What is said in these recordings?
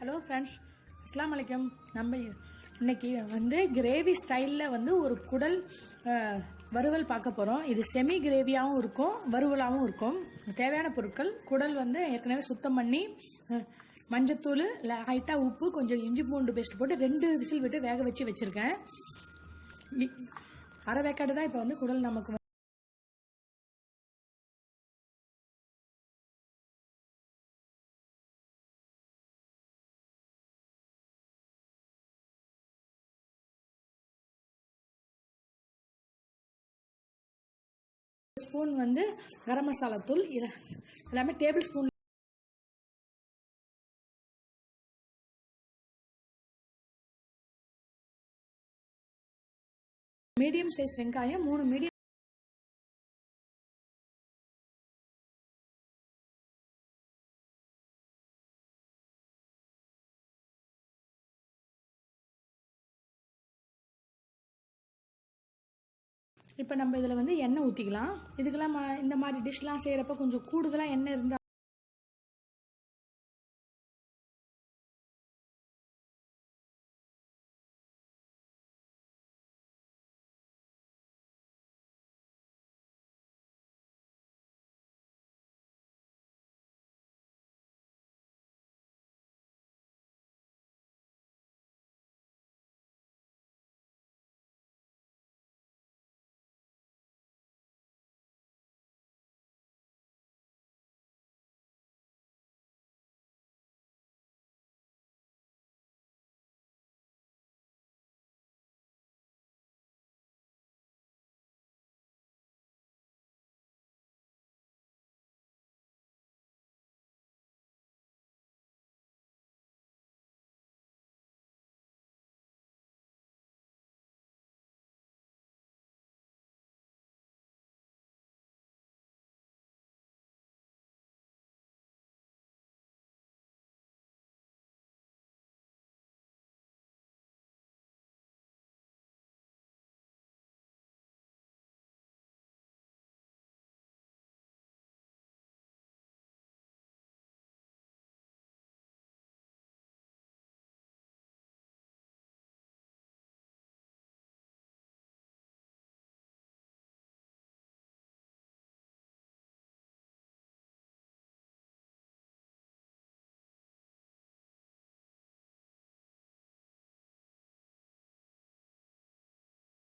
Hello friends அஸ்லாம் வலைக்கம் நம்ம இன்னைக்கு வந்து கிரேவி ஸ்டைலில் வந்து ஒரு குடல் வறுவல் பார்க்க போகிறோம் இது செமி கிரேவியாகவும் இருக்கும் வறுவலாகவும் இருக்கும். தேவையான பொருட்கள் குடல் வந்து ஏற்கனவே சுத்தம் பண்ணி மஞ்சத்தூள் லைட்டாக உப்பு கொஞ்சம் இஞ்சி பூண்டு பேஸ்ட் போட்டு ரெண்டு விசில் விட்டு வேக வச்சு வச்சுருக்கேன். அரை வேக்காடு தான் இப்போ வந்து குடல் நமக்கு ஸ்பூன் வந்து கரம் மசாலா தூள் எல்லாமே டேபிள் ஸ்பூன் மீடியம் சைஸ் வெங்காயம் மூணு மீடியம் இப்போ நம்ம இதில் வந்து எண்ணெய் ஊற்றிக்கலாம் இதுக்கெல்லாம் இந்த மாதிரி டிஷ்லாம் செய்கிறப்ப கொஞ்சம் கூடுதலாக எண்ணெய் இருந்தால்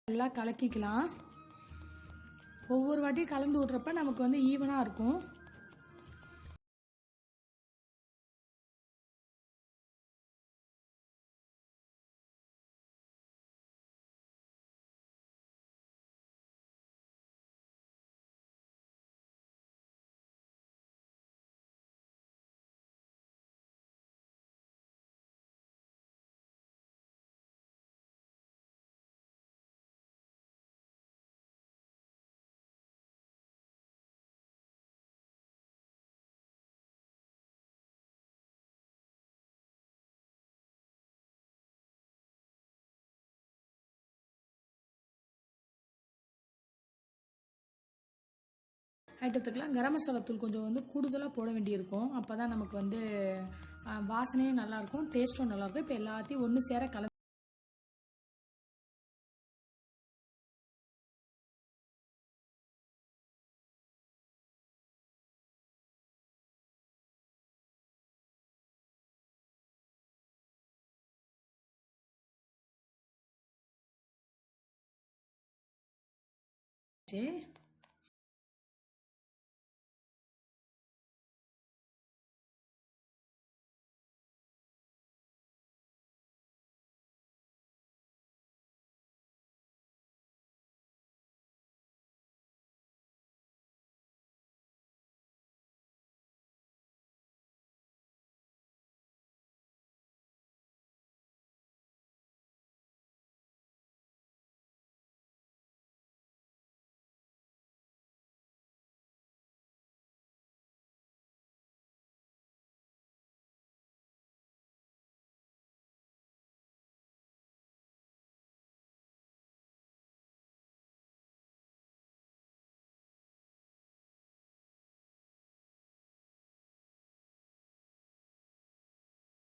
நல்லா கலக்கிக்கலாம். ஒவ்வொரு வாட்டியும் கலந்து விட்றப்ப நமக்கு வந்து ஈவனாக இருக்கும். ஐட்டத்துக்கெலாம் கரம் மசாலாத்தூள் கொஞ்சம் வந்து கூடுதலாக போட வேண்டியிருக்கும். அப்போ தான் நமக்கு வந்து வாசனையும் நல்லாயிருக்கும் டேஸ்ட்டும் நல்லாயிருக்கும். இப்போ எல்லாத்தையும் ஒன்று சேர கலந்து சரி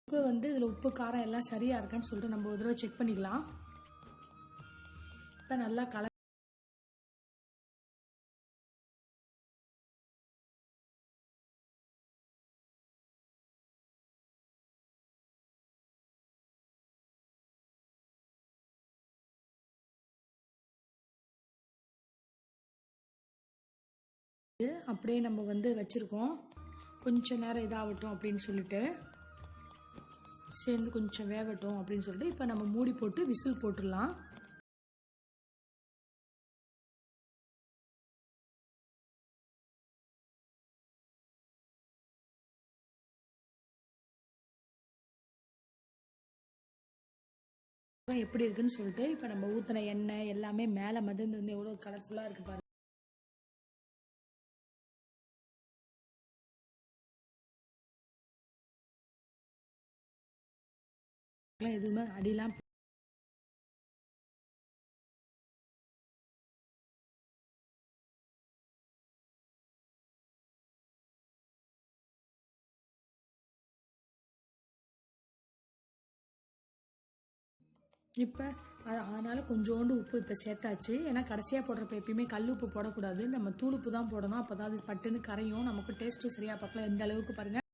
உப்பு வந்து இதில் உப்பு காரம் எல்லாம் சரியாக இருக்கான்னு சொல்லிட்டு நம்ம ஒரு தடவை செக் பண்ணிக்கலாம். இப்போ நல்லா கல அப்படியே நம்ம வந்து வச்சுருக்கோம். கொஞ்ச நேரம் இதாகட்டும் அப்படின்னு சொல்லிட்டு. சேர்ந்து கொஞ்சம் வேகட்டும் அப்படின்னு சொல்லிட்டு இப்போ நம்ம மூடி போட்டு விசில் போட்டுடலாம். எப்படி இருக்குன்னு சொல்லிட்டு இப்போ நம்ம ஊற்றின எண்ணெய் எல்லாமே மேலே மதிர்ந்து வந்து எவ்வளோ கலர்ஃபுல்லாக இருக்கு பாருங்க. எதுவுமே அடிலாம் இப்போ அதனால் கொஞ்சோண்டு உப்பு இப்போ சேர்த்தாச்சு. ஏன்னா கடைசியாக போடுறப்ப எப்பயுமே கல் உப்பு போடக்கூடாது. நம்ம தூள் உப்பு தான் போடணும். அப்போ தான் அது பட்டுன்னு கரையும். நமக்கு டேஸ்ட்டு சரியாக பார்க்கலாம் எந்த அளவுக்கு பாருங்கள்